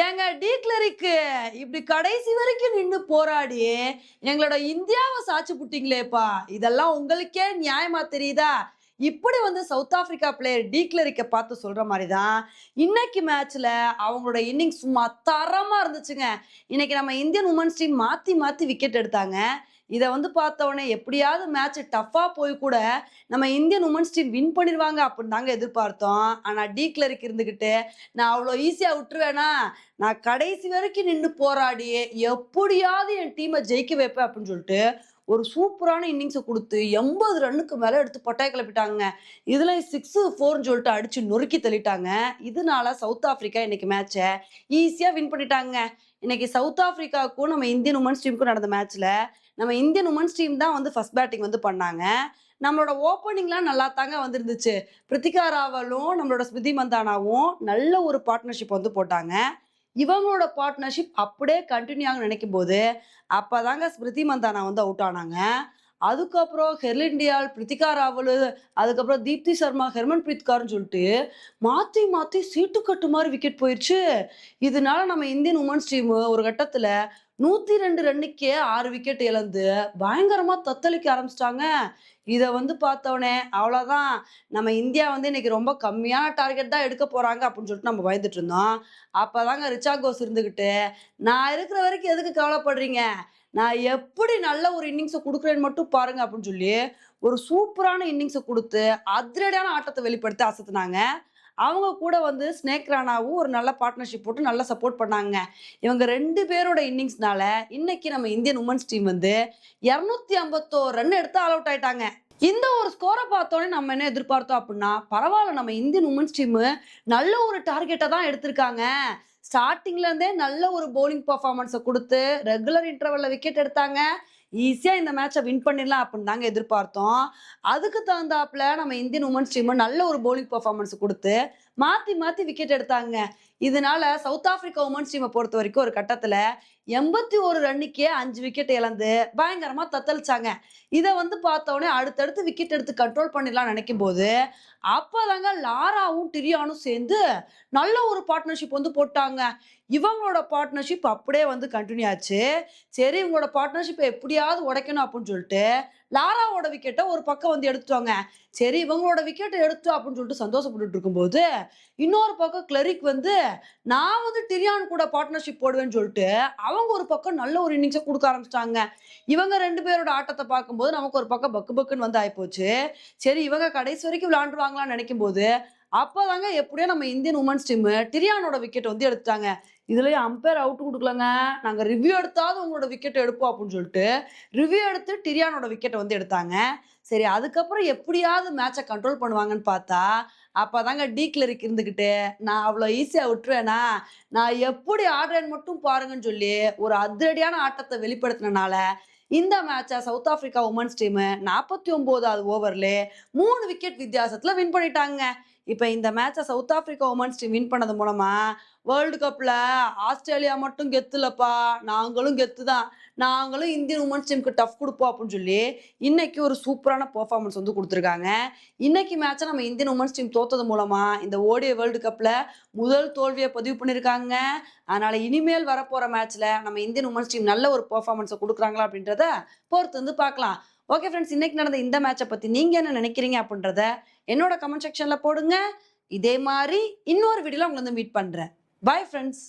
ஏங்க டீக்ளரிக்கு இப்படி கடைசி வரைக்கும் நின்று போராடி எங்களோட இந்தியாவை சாட்சி புட்டிங்களேப்பா. இதெல்லாம் உங்களுக்கே நியாயமா தெரியுதா? இப்படி வந்து சவுத் ஆப்பிரிக்கா பிளேயர் டீக்ளரிக்க பார்த்து சொல்ற மாதிரி தான் இன்னைக்கு மேட்ச்ல அவங்களோட இன்னிங்ஸ் சும்மா தரமா இருந்துச்சுங்க. இன்னைக்கு நம்ம இந்தியன் உமன்ஸ் டீம் மாத்தி மாத்தி விக்கெட் எடுத்தாங்க. இதை வந்து பார்த்த உடனே எப்படியாவது மேட்ச் டஃப்பாக போய் கூட நம்ம இந்தியன் உமன்ஸ் டீம் வின் பண்ணிடுவாங்க அப்படின்னு தாங்க எதிர்பார்த்தோம். ஆனால் டீக்ளருக்கு இருந்துக்கிட்டு நான் அவ்வளோ ஈஸியாக விட்டுருவேனா? நான் கடைசி வரைக்கும் நின்று போராடி எப்படியாவது என் டீமை ஜெயிக்க வைப்பேன் அப்படின்னு சொல்லிட்டு ஒரு சூப்பரான இன்னிங்ஸை கொடுத்து எண்பது ரன்னுக்கு மேலே எடுத்து பட்டாய கிளப்பிட்டாங்க. இதில் சிக்ஸு ஃபோர்னு சொல்லிட்டு அடித்து நொறுக்கி தள்ளிட்டாங்க. இதனால சவுத் ஆஃப்ரிக்கா இன்னைக்கு மேட்சை ஈஸியாக வின் பண்ணிட்டாங்க. இன்னைக்கு சவுத் ஆஃப்ரிக்காவுக்கும் நம்ம இந்தியன் உமன்ஸ் டீமுக்கும் நடந்த மேட்ச்சில் நம்ம இந்தியன் உமன்ஸ் டீம் தான் வந்து ஃபர்ஸ்ட் பேட்டிங் வந்து பண்ணாங்க. நம்மளோட ஓப்பனிங்லாம் நல்லா தாங்க வந்துருந்துச்சு. பிரித்திகா ராவலும் நம்மளோட ஸ்மிதி மந்தானாவும் நல்ல ஒரு பார்ட்னர்ஷிப் வந்து போட்டாங்க. இவங்களோட பார்ட்னர்ஷிப் அப்படியே கண்டினியூ ஆகும் நினைக்கும் போது அப்போதாங்க ஸ்மிருதி மந்தானா வந்து அவுட் ஆனாங்க. அதுக்கப்புறம் ஹெர்லிண்டியால் பிரித்திகா ராவல் அதுக்கப்புறம் தீப்தி சர்மா ஹெர்மன் பிரீத்கார்னு சொல்லிட்டு மாற்றி மாற்றி சீட்டு கட்டு மாதிரி விக்கெட் போயிடுச்சு இதனால நம்ம இந்தியன் உமன்ஸ் டீம் ஒரு கட்டத்தில் நூற்றி ரெண்டு ரன்னுக்கே ஆறு விக்கெட் இழந்து பயங்கரமாக தத்தளிக்க ஆரம்பிச்சிட்டாங்க. இதை வந்து பார்த்தோன்னே அவ்வளோதான் நம்ம இந்தியா வந்து இன்னைக்கு ரொம்ப கம்மியான டார்கெட் தான் எடுக்க போகிறாங்க அப்படின்னு சொல்லிட்டு நம்ம பயந்துட்டு இருந்தோம். அப்போ தாங்க ரிச்சா கோஸ் இருந்துக்கிட்டு நான் இருக்கிற வரைக்கும் எதுக்கு கவலைப்படுறீங்க? நான் எப்படி நல்ல ஒரு இன்னிங்ஸை கொடுக்குறேன்னு மட்டும் பாருங்க அப்படின்னு சொல்லி ஒரு சூப்பரான இன்னிங்ஸை கொடுத்து அதிரடியான ஆட்டத்தை வெளிப்படுத்தி அசத்துனாங்க அவங்க கூட வந்து ஸ்னேக் ராணாவும் ஒரு நல்ல பார்ட்னர்ஷிப் போட்டு நல்லா சப்போர்ட் பண்ணாங்க. இவங்க ரெண்டு பேரோட இன்னிங்ஸ்னால இன்னைக்கு நம்ம இந்தியன் உமன்ஸ் டீம் வந்து இரநூத்தி ஐம்பத்தோரு ரன் எடுத்து ஆல் அவுட் ஆயிட்டாங்க. இந்த ஒரு ஸ்கோரை பார்த்தோன்னே நம்ம என்ன எதிர்பார்த்தோம் அப்படின்னா பரவாயில்ல நம்ம இந்தியன் உமன்ஸ் டீம் நல்ல ஒரு டார்கெட்டை தான் எடுத்திருக்காங்க. ஸ்டார்டிங்ல இருந்தே நல்ல ஒரு பவுலிங் பர்ஃபார்மன்ஸை கொடுத்து ரெகுலர் இன்டர்வல்ல விக்கெட் எடுத்தாங்க. ஈஸியாக இந்த மேட்சை வின் பண்ணிடலாம் அப்படின்னு தாங்க எதிர்பார்த்தோம். அதுக்கு தகுந்தாப்புல நம்ம இந்தியன் உமன்ஸ் டீம் நல்ல ஒரு பவுலிங் பர்ஃபார்மன்ஸ் கொடுத்து மாற்றி மாற்றி விக்கெட் எடுத்தாங்க. இதனால சவுத் ஆப்பிரிக்கா உமன்ஸ் டீமை பொறுத்த வரைக்கும் ஒரு கட்டத்தில் எண்பத்தி ஒரு ரன்னுக்கே அஞ்சு விக்கெட் இழந்து பயங்கரமாக தத்தளிச்சாங்க. இதை வந்து பார்த்தோன்னே அடுத்தடுத்து விக்கெட் எடுத்து கண்ட்ரோல் பண்ணிடலாம் நினைக்கும் போது அப்போதாங்க லாராவும் டிரியானும் சேர்ந்து நல்ல ஒரு பார்ட்னர்ஷிப் வந்து போட்டாங்க. இவங்களோட பார்ட்னர்ஷிப் அப்படியே வந்து கண்டினியூ ஆச்சு. சரி இவங்களோட பார்ட்னர்ஷிப்பை எப்படியாவது உடைக்கணும் அப்படின்னு சொல்லிட்டு லாராவோட விக்கெட்டை ஒரு பக்கம் வந்து எடுத்துட்டோங்க. சரி இவங்களோட விக்கெட்டை எடுத்தோம் அப்படின்னு சொல்லிட்டு சந்தோஷப்பட்டுட்டு இருக்கும்போது இன்னொரு பக்கம் கிளரிக் வந்து நான் வந்து டிரியான் கூட பார்ட்னர்ஷிப் போடுவேன்னு சொல்லிட்டு அவங்க ஒரு பக்கம் நல்ல ஒரு இன்னிங்ஸை கொடுக்க ஆரம்பிச்சிட்டாங்க. இவங்க ரெண்டு பேரோட ஆட்டத்தை பார்க்கும்போது நமக்கு ஒரு பக்கம் பக்கு பக்குன்னு வந்து ஆயிப்போச்சு. சரி இவங்க கடைசி வரைக்கும் விளாண்டுருவாங்களான்னு நினைக்கும் போது அப்போதாங்க எப்படியோ நம்ம இந்தியன் உமன்ஸ் டீம் டிரியானோட விக்கெட் வந்து எடுத்துட்டாங்க. இதுலயே அம்பையர் அவுட் கொடுக்கலங்க. நாங்க ரிவ்யூ எடுத்தாவது உங்களோட விக்கெட் எடுப்போம் அப்படின்னு சொல்லிட்டு ரிவ்யூ எடுத்து டிரியானோட விக்கெட்டை வந்து எடுத்தாங்க. சரி அதுக்கப்புறம் எப்படியாவது மேட்சை கண்ட்ரோல் பண்ணுவாங்கன்னு பார்த்தா அப்போதாங்க தாங்க கிளரிக் இருந்துக்கிட்டு நான் அவ்வளோ ஈஸியாக விட்டுருவேனா? நான் எப்படி ஆடுறேன்னு மட்டும் பாருங்கன்னு சொல்லி ஒரு அதிரடியான ஆட்டத்தை வெளிப்படுத்தினால இந்த மேட்சை சவுத் ஆப்பிரிக்கா உமன்ஸ் டீம் நாற்பத்தி ஒம்போதாவது ஓவர்ல மூணு விக்கெட் வித்தியாசத்தில் வின் பண்ணிட்டாங்க. இப்போ இந்த மேட்சை south Africa womens team win பண்ணது மூலமா வேர்ல்டு கப்பில் ஆஸ்திரேலியா மட்டும் கெத்துலப்பா. நாங்களும் கெத்து தான் நாங்களும் இந்தியன் உமன்ஸ் டீமுக்கு டஃப் கொடுப்போம் அப்படின்னு சொல்லி இன்னைக்கு ஒரு சூப்பரான பர்ஃபார்மன்ஸ் வந்து கொடுத்துருக்காங்க. இன்னைக்கு மேட்சை நம்ம இந்தியன் உமன்ஸ் டீம் தோத்தது மூலமா இந்த ஓடிய வேர்ல்டு கப்பில் முதல் தோல்வியை பதிவு பண்ணியிருக்காங்க அதனால இனிமேல் வரப்போகிற மேட்ச்சில் நம்ம இந்தியன் உமன்ஸ் டீம் நல்ல ஒரு பர்ஃபார்மன்ஸை கொடுக்குறாங்களா அப்படின்றத பொறுத்து வந்து பார்க்கலாம். ஓகே ஃப்ரெண்ட்ஸ் இன்னைக்கு நடந்த இந்த மேட்சை பற்றி நீங்கள் என்ன நினைக்கிறீங்க அப்படின்றத என்னோட கமெண்ட் செக்ஷனில் போடுங்க. இதே மாதிரி இன்னொரு வீடியோவில் உங்களை வந்து மீட் பண்ணுறேன் பாய் ஃப்ரெண்ட்ஸ்